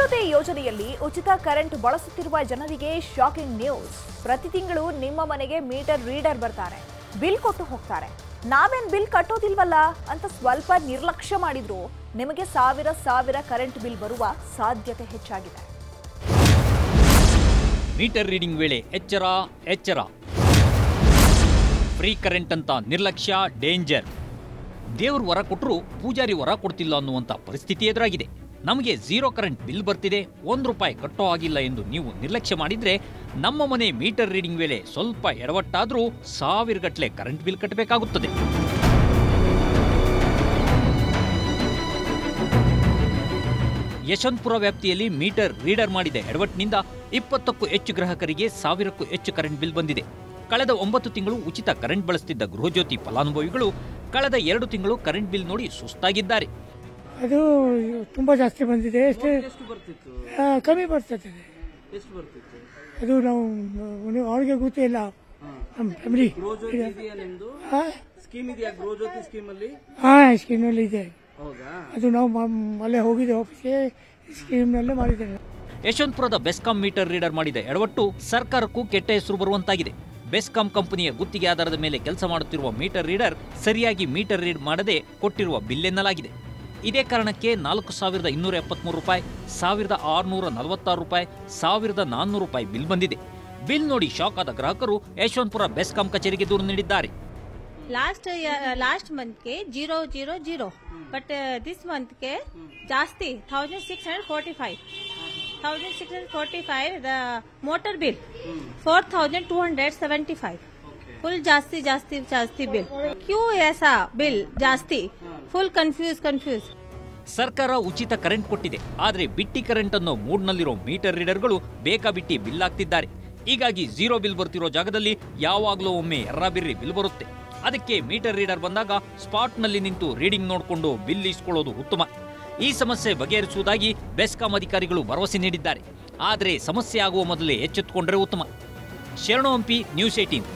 ಗೃಹಜ್ಯೋತಿ ಯೋಜನೆಯಲ್ಲಿ ಉಚಿತ ಕರೆಂಟ್ ಬಳಸುತ್ತಿರುವ ಜನರಿಗೆ ಶಾಕಿಂಗ್ ನ್ಯೂಸ್ ಪ್ರತಿ ತಿಂಗಳು ನಿಮ್ಮ ಮನೆಗೆ ಮೀಟರ್ ರೀಡರ್ ಬರ್ತಾರೆ. ಬಿಲ್ ಕೊಟ್ಟು ಹೋಗ್ತಾರೆ. ನಾವೇನ್ ಬಿಲ್ ಕಟ್ಟೋದಿಲ್ವಲ್ಲ? ಅಂತ ಸ್ವಲ್ಪ ನಿರ್ಲಕ್ಷ್ಯ ಮಾಡಿದ್ರು. ನಿಮಗೆ ಸಾವಿರ ಸಾವಿರ ಕರೆಂಟ್ ಬಿಲ್ ಬರುವ ಸಾಧ್ಯತೆ ಹೆಚ್ಚಾಗಿದೆ. ಮೀಟರ್ ರೀಡಿಂಗ್ ವೇಳೆ ಎಚ್ಚರ ಎಚ್ಚರ. ಫ್ರೀ ಕರೆಂಟ್ ಅಂತ ನಿರ್ಲಕ್ಷ್ಯ, ಡೇಂಜರ್. ದೇವ್ರ ವರ ಕೊಟ್ಟರು ಪೂಜಾರಿ ವರ ಕೊಡ್ತಿಲ್ಲ ಅನ್ನುವಂಥ ಪರಿಸ್ಥಿತಿ ಎದುರಾಗಿದೆ. ನಮಗೆ ಜೀರೋ ಕರೆಂಟ್ ಬಿಲ್ ಬರ್ತಿದೆ, ಒಂದು ರೂಪಾಯಿ ಕಟ್ಟೋ ಆಗಿಲ್ಲ ಎಂದು ನೀವು ನಿರ್ಲಕ್ಷ್ಯ ಮಾಡಿದರೆ ನಮ್ಮ ಮನೆ ಮೀಟರ್ ರೀಡಿಂಗ್ ವೇಳೆ ಸ್ವಲ್ಪ ಎಡವಟ್ಟಾದರೂ ಸಾವಿರಗಟ್ಟಲೆ ಕರೆಂಟ್ ಬಿಲ್ ಕಟ್ಟಬೇಕಾಗುತ್ತದೆ. ಯಶವಂತಪುರ ವ್ಯಾಪ್ತಿಯಲ್ಲಿ ಮೀಟರ್ ರೀಡರ್ ಮಾಡಿದ ಎಡವಟ್ಟಿನಿಂದ ಇಪ್ಪತ್ತಕ್ಕೂ ಹೆಚ್ಚು ಗ್ರಾಹಕರಿಗೆ ಸಾವಿರಕ್ಕೂ ಹೆಚ್ಚು ಕರೆಂಟ್ ಬಿಲ್ ಬಂದಿದೆ. ಕಳೆದ ಒಂಬತ್ತು ತಿಂಗಳು ಉಚಿತ ಕರೆಂಟ್ ಬಳಸುತ್ತಿದ್ದ ಗೃಹಜ್ಯೋತಿ ಫಲಾನುಭವಿಗಳು ಕಳೆದ ಎರಡು ತಿಂಗಳು ಕರೆಂಟ್ ಬಿಲ್ ನೋಡಿ ಸುಸ್ತಾಗಿದ್ದಾರೆ. ಅದು ತುಂಬ ಜಾಸ್ತಿ ಬಂದಿದೆ. ಎಷ್ಟು ಕಮ್ಮಿ ಬರ್ತದೆ. ಅದು ನಾವು ಅವರಿಗೆ ಗೊತ್ತೇ ಇಲ್ಲ. ನಮ್ಮ ಫ್ಯಾಮಿಲಿ ಹಾ ಜ್ಯೋತಿ ಇದೆಯಾ ಸ್ಕೀಮ್ ಇದೆಯಾ ಗೃಹ ಜ್ಯೋತಿ ಸ್ಕೀಮ್ ಅಲ್ಲಿ? ಹಾಂ ಸ್ಕೀಮ್ನಲ್ಲಿ ಇದೆ. ಅದು ನಾವು ಅಲ್ಲೇ ಹೋಗಿದ್ದೆ ಆಫೀಸ್ಗೆ ಸ್ಕೀಮ್ನಲ್ಲೇ ಮಾಡಿದ್ದೇವೆ ಯಶವಂತಪುರದ ಬೆಸ್ಕಾಂ ಮೀಟರ್ ರೀಡರ್ ಮಾಡಿದೆ ಎಡವಟ್ಟು ಸರ್ಕಾರಕ್ಕೂ ಕೆಟ್ಟ ಹೆಸರು ಬರುವಂತಾಗಿದೆ. ಬೆಸ್ಕಾಂ ಕಂಪನಿಯ ಗುತ್ತಿಗೆ ಆಧಾರದ ಮೇಲೆ ಕೆಲಸ ಮಾಡುತ್ತಿರುವ ಮೀಟರ್ ರೀಡರ್ ಸರಿಯಾಗಿ ಮೀಟರ್ ರೀಡ್ ಮಾಡದೆ ಕೊಟ್ಟಿರುವ ಬಿಲ್ ಎನ್ನಲಾಗಿದೆ. ಇದೇ ಕಾರಣಕ್ಕೆ ನಾಲ್ಕು ಸಾವಿರದ ಇನ್ನೂರ ಎಪ್ಪತ್ತ್ಮೂರು ರೂಪಾಯಿ ಸಾವಿರದ ಆರುನೂರ ನಲವತ್ತಾರು ರೂಪಾಯಿ ಸಾವಿರದ ನಾನ್ನೂರು ರೂಪಾಯಿ ಬಿಲ್ ಬಂದಿದೆ. ಬಿಲ್ ನೋಡಿ ಶಾಕ್ ಆದ ಗ್ರಾಹಕರು ಯಶವಂತಪುರ ಬೆಸ್ಕಾಂ ಕಚೇರಿಗೆ ದೂರು ನೀಡಿದ್ದಾರೆ. Last last ಮಂತ್ಗೆ zero zero zero but uh, this ಮಂತ್ಗೆ ಜಾಸ್ತಿ thousand six hundred forty five thousand six hundred forty five the motor bill four thousand two hundred seventy five full ಜಾಸ್ತಿ ಜಾಸ್ತಿ ಜಾಸ್ತಿ ಬಿಲ್ ಕ್ಯೂ ಎಸ್ ಬಿಲ್ ಜಾಸ್ತಿ. Full confuse confuse ಸರ್ಕಾರ ಉಚಿತ current ಕೊಟ್ಟಿದೆ. ಆದರೆ ಬಿಟ್ಟಿ ಕರೆಂಟ್ ಅನ್ನೋ ಮೂಡ್ನಲ್ಲಿರೋ ಮೀಟರ್ ರೀಡರ್ಗಳು ಬೇಕಾಬಿಟ್ಟಿ ಬಿಲ್ ಹಾಕ್ತಿದ್ದಾರೆ ಹೀಗಾಗಿ ಝೀರೋ ಬಿಲ್ ಬರ್ತಿರೋ ಜಾಗದಲ್ಲಿ ಯಾವಾಗಲೂ ಒಮ್ಮೆ ಎರ್ರಾಬಿರ್ರಿ ಬಿಲ್ ಬರುತ್ತೆ. ಅದಕ್ಕೆ ಮೀಟರ್ ರೀಡರ್ ಬಂದಾಗ ಸ್ಪಾಟ್ನಲ್ಲಿ ನಿಂತು ರೀಡಿಂಗ್ ನೋಡಿಕೊಂಡು ಬಿಲ್ ಇಸ್ಕೊಳ್ಳೋದು ಉತ್ತಮ. ಈ ಸಮಸ್ಯೆ ಬಗೆಹರಿಸುವುದಾಗಿ ಬೆಸ್ಕಾಂ ಅಧಿಕಾರಿಗಳು ಭರವಸೆ ನೀಡಿದ್ದಾರೆ. ಆದರೆ ಸಮಸ್ಯೆ ಆಗುವ ಮೊದಲೇ ಎಚ್ಚೆತ್ತುಕೊಂಡರೆ ಉತ್ತಮ. ಶರಣು ಹಂಪಿ ನ್ಯೂಸ್ ಏಟೀನ್